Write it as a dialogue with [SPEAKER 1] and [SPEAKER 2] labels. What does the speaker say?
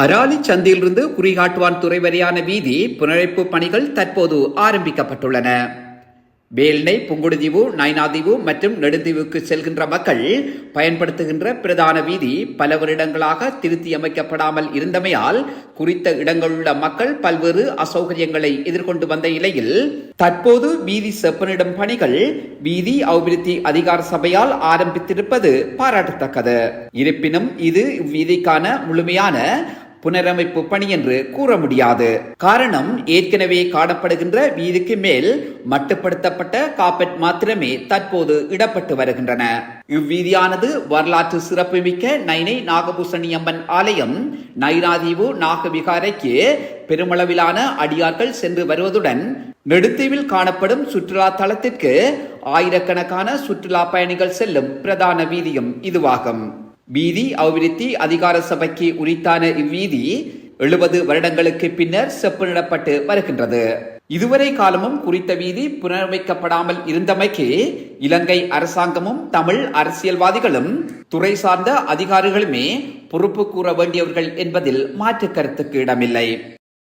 [SPEAKER 1] அராலி சந்தியிலிருந்து குறிகாட்டுவான் துறை வரையான வீதி புனரைப்பு பணிகள் தற்போது ஆரம்பிக்கப்பட்டுள்ளன. வேல்னை புங்குடுதீவு நயனாதீவு மற்றும் நெடுந்தீவுக்கு செல்கின்ற மக்கள் பயன்படுத்துகின்ற பிரதான வீதி பல வருடங்களாக திருத்தி அமைக்கப்படாமல் இருந்தமையால் குறித்த இடங்களுள்ள மக்கள் பல்வேறு அசௌகரியங்களை எதிர்கொண்டு வந்த நிலையில் தற்போது வீதி செப்பனிடும் பணிகள் வீதி அபிவிருத்தி அதிகார சபையால் ஆரம்பித்திருப்பது பாராட்டத்தக்கது. இருப்பினும் இது இவ்வீதிக்கான முழுமையான புனரமைப்பு பணி என்று கூற முடியாது. காரணம் ஏற்கனவே காணப்படுகின்ற வீதிக்கு மேல் மட்டுப்படுத்தப்பட்ட காப்பெட் மாத்திரமே தற்போது இடப்பட்டு வருகின்றன. இவ்வீதியானது வரலாற்று சிறப்புமிக்க நைனை நாகபூசணி அம்மன் ஆலயம் நைனாதீவு நாகவிகாரைக்கு பெருமளவிலான அடியார்கள் சென்று வருவதுடன் நெடுத்தீவில் காணப்படும் சுற்றுலா தலத்திற்கு ஆயிரக்கணக்கான சுற்றுலா பயணிகள் செல்லும் பிரதான வீதியும் இதுவாகும். வீதி அபிவிருத்தி அதிகார சபைக்கு உரித்தான இவ்வீதி எழுபது வருடங்களுக்கு பின்னர் செப்பனிடப்பட்டு வருகின்றது. இதுவரை காலமும் குறித்த வீதி புனரமைக்கப்படாமல் இருந்தமைக்கு இலங்கை அரசாங்கமும் தமிழ் அரசியல்வாதிகளும் துறை சார்ந்த அதிகாரிகளுமே பொறுப்பு கூற வேண்டியவர்கள் என்பதில் மாற்று கருத்துக்கு இடமில்லை.